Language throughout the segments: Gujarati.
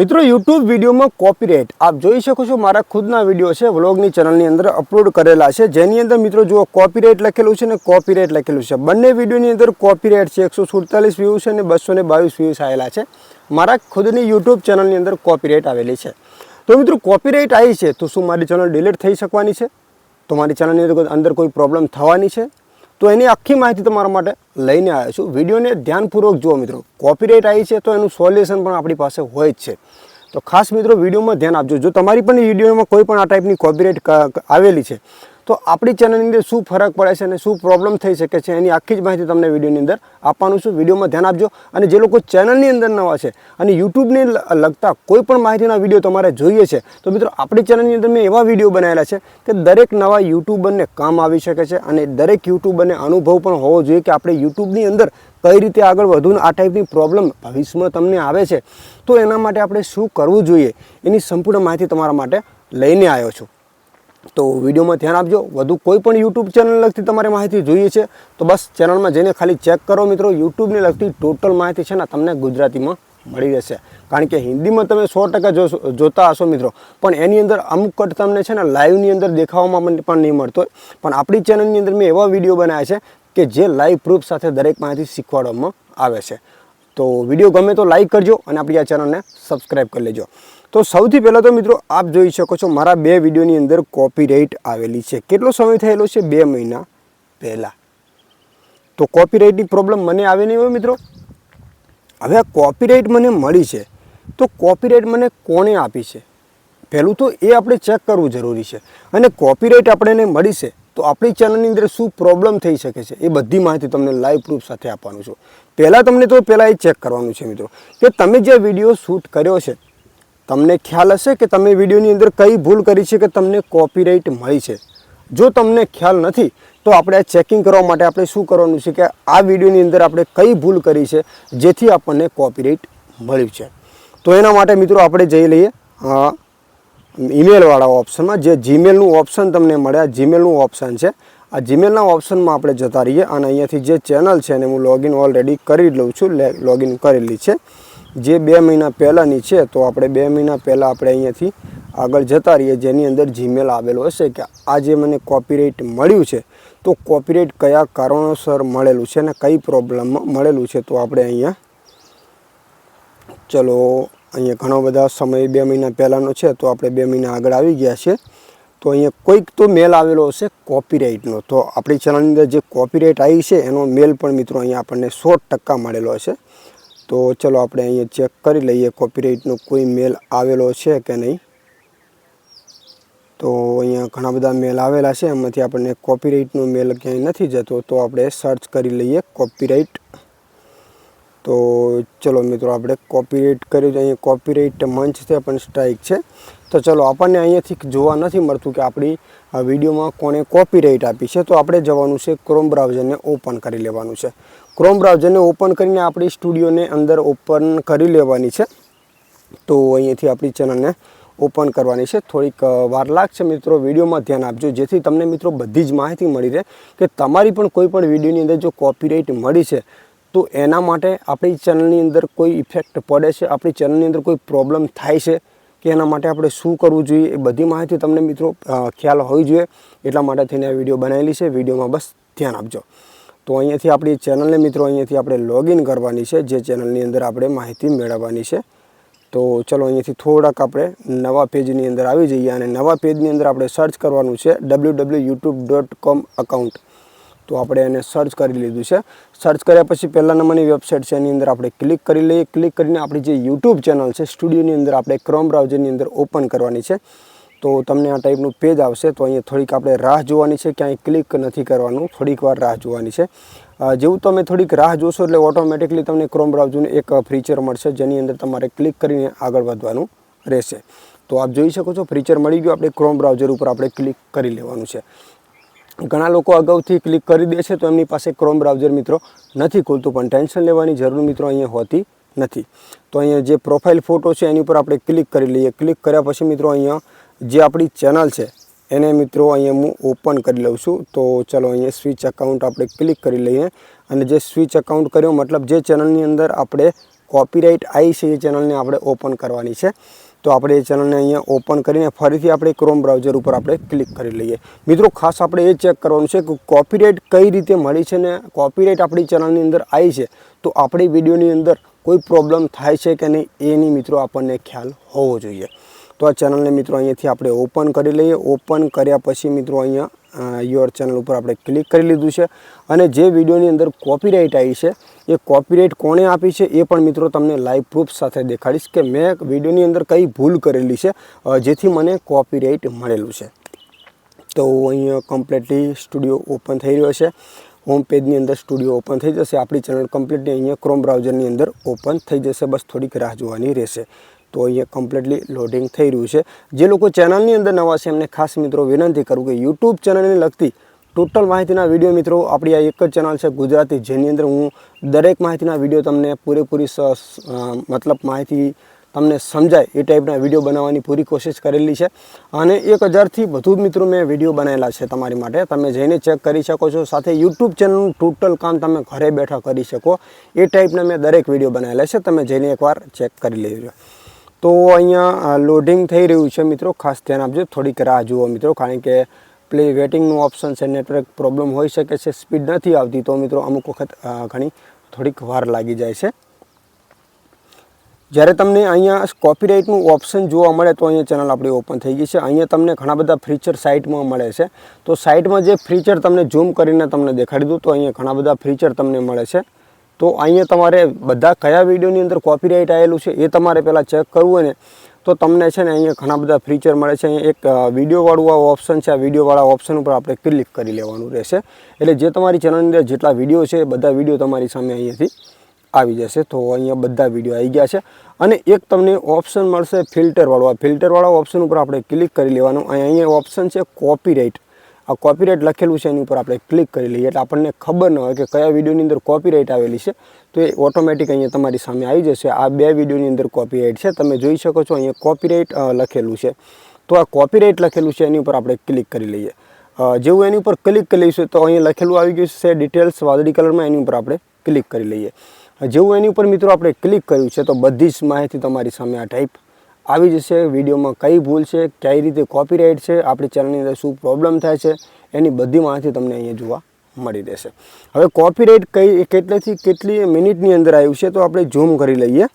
મિત્રો યુટ્યુબ વિડીયોમાં કોપીરાઇટ આપ જોઈ શકો છો, મારા ખુદના વીડિયો છે, વ્લોગની ચેનલની અંદર અપલોડ કરેલા છે. જેની અંદર મિત્રો, જુઓ કોપીરાઇટ લખેલું છે ને કોપીરાઇટ લખેલું છે. બંને વિડીયોની અંદર કોપીરાઇટ છે, એકસો સુડતાલીસ વ્યૂ છે અને બસો બાવીસ વ્યૂઝ આવેલા છે. મારા ખુદની યુટ્યુબ ચેનલની અંદર કોપીરાઇટ આવેલી છે. તો મિત્રો કોપીરાઇટ આવી છે, તો શું મારી ચેનલ ડિલીટ થઈ શકવાની છે? તો મારી ચેનલની અંદર કોઈ પ્રોબ્લેમ થવાની છે? તો એની આખી માહિતી તમારા માટે લઈને આવ્યો છું. વિડીયોને ધ્યાનપૂર્વક જુઓ મિત્રો. કોપીરાઇટ આવી છે તો એનું સોલ્યુશન પણ આપણી પાસે હોય જ છે. તો ખાસ મિત્રો, વિડીયોમાં ધ્યાન આપજો. જો તમારી પણ વિડીયોમાં કોઈ પણ આ ટાઈપની કોપીરાઇટ આવેલી છે તો આપણી ચેનલની અંદર શું ફરક પડે છે અને શું પ્રોબ્લેમ થઈ શકે છે એની આખી જ માહિતી તમને વિડીયોની અંદર આપવાનું છું. વિડીયોમાં ધ્યાન આપજો અને જે લોકો ચેનલની અંદર નવા છે અને યુટ્યુબને લગતા કોઈ પણ માહિતીના વીડિયો તમારે જોઈએ છે, તો મિત્રો આપણી ચેનલની અંદર મેં એવા વીડિયો બનાવેલા છે કે દરેક નવા યુટ્યુબરને કામ આવી શકે છે અને દરેક યુટ્યુબરને અનુભવ પણ હોવો જોઈએ કે આપણે યુટ્યુબની અંદર કઈ રીતે આગળ વધુને આ ટાઈપની પ્રોબ્લેમ ભવિષ્યમાં તમને આવે છે. તો એના માટે આપણે શું કરવું જોઈએ એની સંપૂર્ણ માહિતી તમારા માટે લઈને આવ્યો છું. તો વિડીયોમાં ધ્યાન આપજો. વધુ કોઈ પણ યુટ્યુબ ચેનલ લગતી તમારે માહિતી જોઈએ છે, તો બસ ચેનલમાં જઈને ખાલી ચેક કરો મિત્રો. યુટ્યુબને લગતી ટોટલ માહિતી છે ને તમને ગુજરાતીમાં મળી રહેશે. કારણ કે હિન્દીમાં તમે સો ટકા જોતા હશો મિત્રો. પણ એની અંદર અમુક કટ તમને છે ને લાઈવની અંદર દેખાવામાં પણ નહીં મળતો પણ આપણી ચેનલની અંદર મેં એવા વીડિયો બનાવ્યા છે કે જે લાઈવ પ્રૂફ સાથે દરેક માહિતી શીખવાડવામાં આવે છે. તો વીડિયો ગમે તો લાઈક કરજો અને આપણી આ ચેનલને સબસ્ક્રાઈબ કરી લેજો. તો સૌથી પહેલાં તો મિત્રો આપ જોઈ શકો છો મારા બે વિડીયોની અંદર કોપીરાઇટ આવેલી છે. કેટલો સમય થયેલો છે? બે મહિના પહેલાં. તો કોપીરાઇટની પ્રોબ્લેમ મને આવે નહીં હોય મિત્રો. હવે આ કોપીરાઇટ મને મળી છે. તો કોપીરાઇટ મને કોણે આપી છે? પહેલું તો એ આપણે ચેક કરવું જરૂરી છે. અને કોપીરાઇટ આપણને મળી છે, તો આપણી ચેનલની અંદર શું પ્રોબ્લેમ થઈ શકે છે? એ બધી માહિતી તમને લાઈવ પ્રૂફ સાથે આપવાનું છું. પહેલાં તમને તો પહેલાં એ ચેક કરવાનું છે મિત્રો, કે તમે જે વીડિયો શૂટ કર્યો છે તમને ખ્યાલ હશે કે તમે વિડીયોની અંદર કઈ ભૂલ કરી છે કે તમને કોપીરાઇટ મળી છે. જો તમને ખ્યાલ નથી, તો આપણે આ ચેકિંગ કરવા માટે આપણે શું કરવાનું છે કે આ વિડીયોની અંદર આપણે કઈ ભૂલ કરી છે, જેથી આપણને કોપીરાઇટ મળ્યું છે. તો એના માટે મિત્રો આપણે જઈ લઈએ. ઈમેલવાળા ઓપ્શનમાં જે જીમેલનું ઓપ્શન તમને મળે, આ જીમેલનું ઓપ્શન છે. આ જીમેલના ઓપ્શનમાં આપણે જતા રહીએ અને અહીંયાથી જે ચેનલ છે એને હું લોગિન ઓલરેડી કરી લઉં છું લોગિન કરેલી છે. જે બે મહિના પહેલાંની છે, તો આપણે બે મહિના પહેલાં આપણે અહીંયાથી આગળ જતા રહીએ, જેની અંદર જીમેલ આવેલો હશે કે આ જે મને કોપીરાઇટ મળ્યું છે. તો કોપીરાઇટ કયા કારણોસર મળેલું છે અને કઈ પ્રોબ્લેમમાં મળેલું છે, તો આપણે અહીંયા ચલો, અહીંયા ઘણો બધા સમય બે મહિના પહેલાંનો છે, તો આપણે બે મહિના આગળ આવી ગયા છે તો અહીંયા કોઈક તો મેલ આવેલો હશે કોપીરાઇટનો તો આપણી ચેનલની અંદર જે કોપીરાઇટ આવી છે, એનો મેલ પણ મિત્રો અહીંયા આપણને સો ટકા મળેલો હશે. તો ચલો આપણે અહીંયા ચેક કરી લઈએ કોપીરાઇટનો કોઈ મેલ આવેલો છે કે નહીં. તો અહીંયા ઘણા બધા મેલ આવેલા છે, એમાંથી આપણને કોપીરાઇટનો મેલ ક્યાંય નથી જતો, તો આપણે સર્ચ કરી લઈએ કોપીરાઇટ તો ચલો મિત્રો, આપણે કોપીરાઇટ કર્યું અહીંયા કોપીરાઇટ મંચ છે, પણ સ્ટ્રાઇક છે. તો ચલો, આપણને અહીંયાથી જોવા નથી મળતું કે આપણી વિડીયોમાં કોણે કોપીરાઇટ આપી છે, તો આપણે જવાનું છે ક્રોમ બ્રાઉઝરને ઓપન કરી લેવાનું છે. ક્રોમ બ્રાઉઝરને ઓપન કરીને આપણી સ્ટુડિયોને અંદર ઓપન કરી લેવાની છે. તો અહીંયાથી આપણી ચેનલને ઓપન કરવાની છે. થોડીક વાર લાગશે મિત્રો, વિડીયોમાં ધ્યાન આપજો. જેથી તમને મિત્રો બધી જ માહિતી મળી રહે કે તમારી પણ કોઈ પણ વિડીયોની અંદર જો કોપીરાઇટ મળી છે, તો એના માટે આપણી ચેનલની અંદર કોઈ ઇફેક્ટ પડે છે, આપણી ચેનલની અંદર કોઈ પ્રોબ્લેમ થાય છે, કે એના માટે આપણે શું કરવું જોઈએ, એ બધી માહિતી તમને મિત્રો ખ્યાલ હોવી જોઈએ. એટલા માટે થઈને આ વીડિયો બનાવેલી છે. વિડીયોમાં બસ ધ્યાન આપજો. તો અહીંયાથી આપણી ચેનલને મિત્રો અહીંયાથી આપણે લોગિન કરવાની છે, જે ચેનલની અંદર આપણે માહિતી મેળવવાની છે. તો ચલો અહીંયાથી થોડાક આપણે નવા પેજની અંદર આવી જઈએ અને નવા પેજની અંદર આપણે સર્ચ કરવાનું છે W W YouTube dot com account તો આપણે એને સર્ચ કરી લીધું છે. સર્ચ કર્યા પછી પહેલા નંબરની વેબસાઇટ છે, એની અંદર આપણે ક્લિક કરી લઈએ. ક્લિક કરીને આપણી જે યુટ્યુબ ચેનલ છે સ્ટુડિયોની અંદર આપણે ક્રોમ બ્રાઉઝરની અંદર ઓપન કરવાની છે. તો તમને આ ટાઈપનું પેજ આવશે, તો અહીંયા થોડીક આપણે રાહ જોવાની છે, ક્યાંય ક્લિક નથી કરવાનું, થોડીક વાર રાહ જોવાની છે. જેવું તમે થોડીક રાહ જોશો એટલે ઓટોમેટિકલી તમને ક્રોમ બ્રાઉઝરનું એક ફીચર મળશે, જેની અંદર તમારે ક્લિક કરીને આગળ વધવાનું રહેશે. તો આપ જોઈ શકો છો ફીચર મળી ગયું, આપણે ક્રોમ બ્રાઉઝર ઉપર આપણે ક્લિક કરી લેવાનું છે. ઘણા લોકો અગાઉથી ક્લિક કરી દે છે, તો એમની પાસે ક્રોમ બ્રાઉઝર મિત્રો નથી ખુલતું, પણ ટેન્શન લેવાની જરૂર મિત્રો અહીંયા હોતી નથી. તો અહીંયા જે પ્રોફાઇલ ફોટો છે, એની ઉપર આપણે ક્લિક કરી લઈએ. ક્લિક કર્યા પછી મિત્રો અહીંયા જે આપણી ચેનલ છે, એને મિત્રો અહીંયા હું ઓપન કરી લઉં છું. તો ચલો અહીંયા સ્વિચ અકાઉન્ટ આપણે ક્લિક કરી લઈએ. અને જે સ્વિચ અકાઉન્ટ કર્યો, મતલબ જે ચેનલની અંદર આપણે કોપીરાઇટ આવી છે, એ ચેનલને આપણે ઓપન કરવાની છે. તો આપણે એ ચેનલને અહીંયા ઓપન કરીને ફરીથી આપણે ક્રોમ બ્રાઉઝર ઉપર આપણે ક્લિક કરી લઈએ. મિત્રો, ખાસ આપણે એ ચેક કરવાનું છે કે કોપીરાઇટ કઈ રીતે મળી છે ને કોપીરાઇટ આપણી ચેનલની અંદર આવી છે. તો આપણી વિડીયોની અંદર કોઈ પ્રોબ્લેમ થાય છે કે નહીં, એની મિત્રો આપણને ખ્યાલ હોવો જોઈએ. તો આ ચેનલને મિત્રો અહીંયાથી આપણે ઓપન કરી લઈએ. ઓપન કર્યા પછી મિત્રો અહીંયા યોર ચેનલ ઉપર આપણે ક્લિક કરી લીધું છે. અને જે વિડીયોની અંદર કોપીરાઇટ આવી છે, એ કોપીરાઇટ કોણે આપી છે એ પણ મિત્રો તમને લાઈવ પ્રૂફ સાથે દેખાડીશ કે મેં વિડીયોની અંદર કઈ ભૂલ કરેલી છે જેથી મને કોપીરાઇટ મળેલું છે. તો અહીંયા કમ્પ્લીટલી સ્ટુડિયો ઓપન થઈ રહ્યો છે. હોમ પેજની અંદર સ્ટુડિયો ઓપન થઈ જશે. આપણી ચેનલ કમ્પ્લીટલી અહીંયા ક્રોમ બ્રાઉઝરની અંદર ઓપન થઈ જશે. બસ થોડીક રાહ જોવાની રહેશે. તો અહીંયા કમ્પ્લીટલી લોડિંગ થઈ રહ્યું છે. જે લોકો ચેનલની અંદર નવા છે, એમને ખાસ મિત્રો વિનંતી કરું કે યુટ્યુબ ચેનલને લગતી ટોટલ માહિતીના વીડિયો મિત્રો, આપણી આ એક જ ચેનલ છે ગુજરાતી, જેની અંદર હું દરેક માહિતીના વીડિયો તમને પૂરેપૂરી મતલબ માહિતી તમને સમજાય એ ટાઈપના વીડિયો બનાવવાની પૂરી કોશિશ કરેલી છે. અને એક હજારથી વધુ મિત્રો મેં વીડિયો બનાવેલા છે તમારી માટે. તમે જઈને ચેક કરી શકો છો. સાથે યુટ્યુબ ચેનલનું ટોટલ કામ તમે ઘરે બેઠા કરી શકો. એ ટાઈપના મેં દરેક વીડિયો બનાવેલા છે. તમે જઈને એકવાર ચેક કરી લેજો. તો અહીંયા લોડિંગ થઈ રહ્યું છે મિત્રો. ખાસ ધ્યાન આપજો. થોડીક રાહ જુઓ મિત્રો, કારણ કે પ્લે વેટિંગનું ઓપ્શન છે નેટવર્ક પ્રોબ્લેમ હોઈ શકે છે સ્પીડ નથી આવતી. તો મિત્રો, અમુક વખત ઘણી થોડીક વાર લાગી જાય છે. જ્યારે તમને અહીંયા કોપીરાઇટનું ઓપ્શન જોવા મળે, તો અહીંયા ચેનલ આપણી ઓપન થઈ ગઈ છે. અહીંયા તમને ઘણા બધા ફીચર સાઇટમાં મળે છે. તો સાઇટમાં જે ફીચર તમને ઝૂમ કરીને તમને દેખાડી દઉં, તો અહીંયા ઘણા બધા ફીચર તમને મળે છે. તો અહીંયા તમારે બધા કયા વિડીયોની અંદર કોપીરાઇટ આવેલું છે એ તમારે પહેલાં ચેક કરવું હોય ને, તો તમને છે ને અહીંયા ઘણા બધા ફીચર મળે છે. અહીંયા એક વિડીયોવાળું આ ઓપ્શન છે. આ વિડીયોવાળા ઓપ્શન ઉપર આપણે ક્લિક કરી લેવાનું રહેશે. એટલે જે તમારી ચેનલની અંદર જેટલા વીડિયો છે એ બધા વીડિયો તમારી સામે અહીંયાથી આવી જશે. તો અહીંયા બધા વીડિયો આવી ગયા છે. અને એક તમને ઓપ્શન મળશે ફિલ્ટરવાળું આ ફિલ્ટરવાળા ઓપ્શન ઉપર આપણે ક્લિક કરી લેવાનું. અહીંયા ઓપ્શન છે કોપીરાઇટ આ કોપીરાઇટ લખેલું છે એની ઉપર આપણે ક્લિક કરી લઈએ એટલે આપણને ખબર ન હોય કે કયા વિડીયોની અંદર કોપીરાઇટ આવેલી છે, તો એ ઓટોમેટિક અહીંયા તમારી સામે આવી જશે. આ બે વિડીયોની અંદર કોપીરાઇટ છે. તમે જોઈ શકો છો અહીંયા કોપીરાઇટ લખેલું છે. તો આ કોપીરાઇટ લખેલું છે એની ઉપર આપણે ક્લિક કરી લઈએ. જેવું એની ઉપર ક્લિક કરી લઈશું તો અહીંયા લખેલું આવી ગયું છે ડિટેલ્સ વાદળી કલરમાં એની ઉપર આપણે ક્લિક કરી લઈએ. જેવું એની ઉપર મિત્રો આપણે ક્લિક કર્યું છે તો બધી જ માહિતી તમારી સામે આ ટાઈપ આવી જશે વિડીયોમાં કઈ ભૂલ છે, કઈ રીતે કોપીરાઇટ છે, આપણી ચેનલની અંદર શું પ્રોબ્લેમ થાય છે, એની બધી માહિતી તમને અહીંયા જોવા મળી રહેશે. હવે કોપીરાઇટ કઈ, કેટલેથી કેટલી મિનિટની અંદર આવ્યું છે, તો આપણે ઝૂમ કરી લઈએ.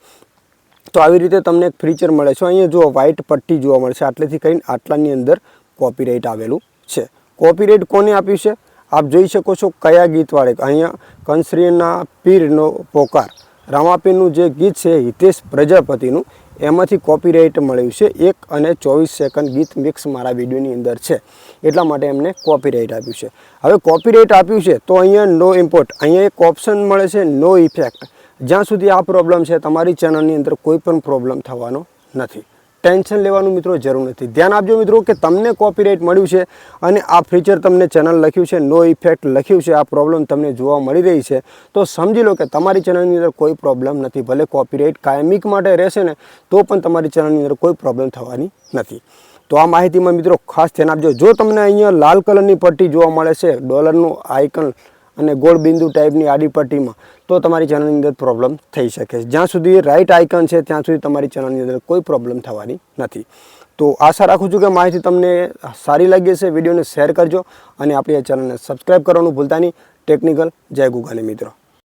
તો આવી રીતે તમને એક ફીચર મળે છે. અહીંયા જો વ્હાઇટ પટ્ટી જોવા મળશે આટલેથી કરીને આટલાની અંદર કોપીરાઇટ આવેલું છે. કોપીરાઇટ કોને આપ્યું છે? આપ જોઈ શકો છો કયા ગીતવાળે. અહીંયા કંસરીના પીરનો પોકાર. રામાપીરનું જે ગીત છે, હિતેશ પ્રજાપતિનું, એમાંથી કોપીરાઇટ મળ્યું છે. એક અને ચોવીસ સેકન્ડ ગીત મિક્સ મારા વિડીયોની અંદર છે. એટલા માટે એમને કોપીરાઇટ આપ્યું છે. હવે કોપીરાઇટ આપ્યું છે, તો અહીંયા નો ઇમ્પોર્ટ અહીંયા એક ઓપ્શન મળે છે નો ઇફેક્ટ જ્યાં સુધી આ પ્રોબ્લેમ છે, તમારી ચેનલની અંદર કોઈ પણ પ્રોબ્લેમ થવાનો નથી. ટેન્શન લેવાનું મિત્રો જરૂર નથી. ધ્યાન આપજો મિત્રો કે તમને કોપીરાઇટ મળ્યું છે અને આ ફીચર તમને ચેનલ લખ્યું છે નો ઇફેક્ટ લખ્યું છે, આ પ્રોબ્લેમ તમને જોવા મળી રહી છે. તો સમજી લો કે તમારી ચેનલની અંદર કોઈ પ્રોબ્લેમ નથી. ભલે કોપીરાઇટ કાયમિક માટે રહેશે ને, તો પણ તમારી ચેનલની અંદર કોઈ પ્રોબ્લેમ થવાની નથી. તો આ માહિતીમાં મિત્રો ખાસ ધ્યાન આપજો. જો તમને અહીંયા લાલ કલરની પટ્ટી જોવા મળે છે, ડોલરનું આઇકન અને ગોળ બિંદુ ટાઈપની આડી પટ્ટીમાં તો તમારી ચેનલની અંદર પ્રોબ્લેમ થઈ શકે છે. જ્યાં સુધી રાઈટ આઇકન છે, ત્યાં સુધી તમારી ચેનલની અંદર કોઈ પ્રોબ્લેમ થવાની નથી. તો આશા રાખું છું કે માહિતી તમને સારી લાગી હશે. વિડીયોને શેર કરજો અને આપણી આ ચેનલને સબસ્ક્રાઈબ કરવાનું ભૂલતા નહીં. ટેકનિકલ જય ગુગાને મિત્રો.